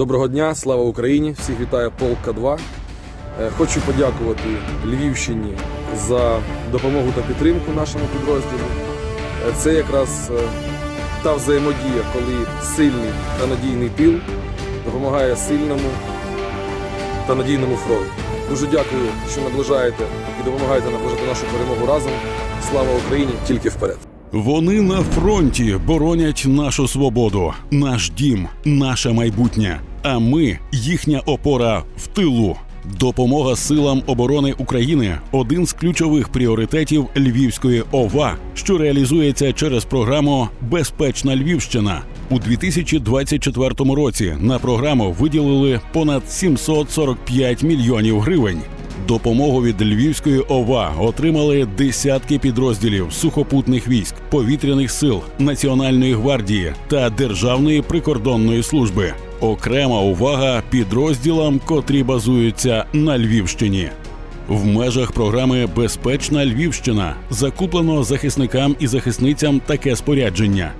Доброго дня, слава Україні! Всіх вітає полк К2. Е, Хочу подякувати Львівщині за допомогу та підтримку нашому підрозділу. Е, Це якраз е, та взаємодія, коли сильний та надійний тил допомагає сильному та надійному фронту. Дуже дякую, що наближаєте і допомагаєте наближати нашу перемогу разом. Слава Україні! Тільки вперед! Вони на фронті боронять нашу свободу, наш дім, наше майбутнє. А ми їхня опора в тилу. Допомога силам оборони України один з ключових пріоритетів Львівської ОВА, що реалізується через програму Безпечна Львівщина. У 2024 році на програму виділили понад 745 мільйонів гривень. Допомогу від Львівської ОВА отримали десятки підрозділів сухопутних військ, повітряних сил, Національної гвардії та Державної прикордонної служби. Окрема увага підрозділам, котрі базуються на Львівщині. В межах програми Безпечна Львівщина закуплено захисникам і захисницям таке спорядження: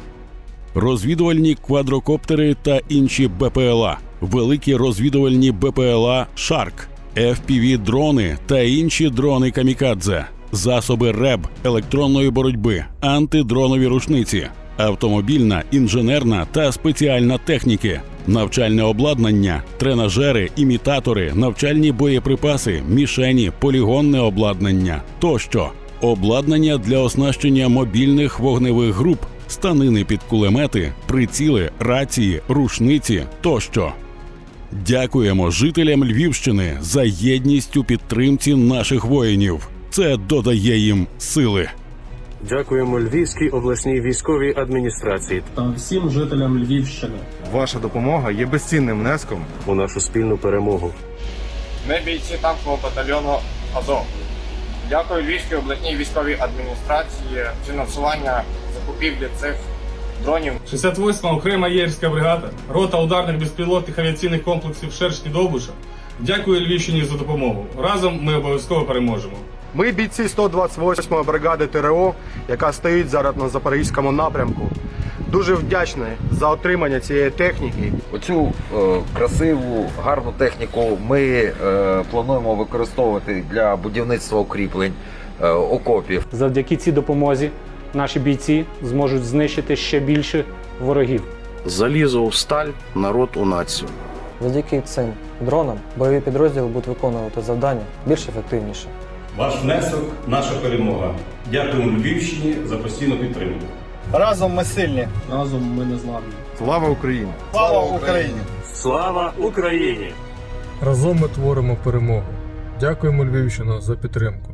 розвідувальні квадрокоптери та інші БПЛА, великі розвідувальні БПЛА Шарк, fpv дрони та інші дрони камікадзе, засоби РЕБ, електронної боротьби, антидронові рушниці, автомобільна, інженерна та спеціальна техніки, навчальне обладнання, тренажери, імітатори, навчальні боєприпаси, мішені, полігонне обладнання тощо, обладнання для оснащення мобільних вогневих груп, станини під кулемети, приціли, рації, рушниці тощо. Дякуємо жителям Львівщини за єдність у підтримці наших воїнів. Це додає їм сили. Дякуємо Львівській обласній військовій адміністрації та всім жителям Львівщини. Ваша допомога є безцінним внеском у нашу спільну перемогу. Ми бійці танкового батальйону Азов. Дякую Львівській обласній військовій адміністрації фінансування закупівлі цих дронів. 68-ма окрема єрська бригада, рота ударних безпілотних авіаційних комплексів Шершні Довбуша. Дякую Львівщині за допомогу. Разом ми обов'язково переможемо. Ми бійці 128-ї бригади ТРО, яка стоїть зараз на запорізькому напрямку. Дуже вдячні за отримання цієї техніки. Оцю е, красиву, гарну техніку ми е, плануємо використовувати для будівництва укріплень, е, окопів. Завдяки цій допомозі наші бійці зможуть знищити ще більше ворогів. Залізо у сталь, народ у націю. Завдяки цим дронам бойові підрозділи будуть виконувати завдання більш ефективніше. Ваш внесок наша перемога. Дякуємо Львівщині за постійну підтримку. Разом ми сильні. Разом ми не зламні. Слава Україні! Слава Україні! Слава Україні! Разом ми творимо перемогу. Дякуємо Львівщина за підтримку.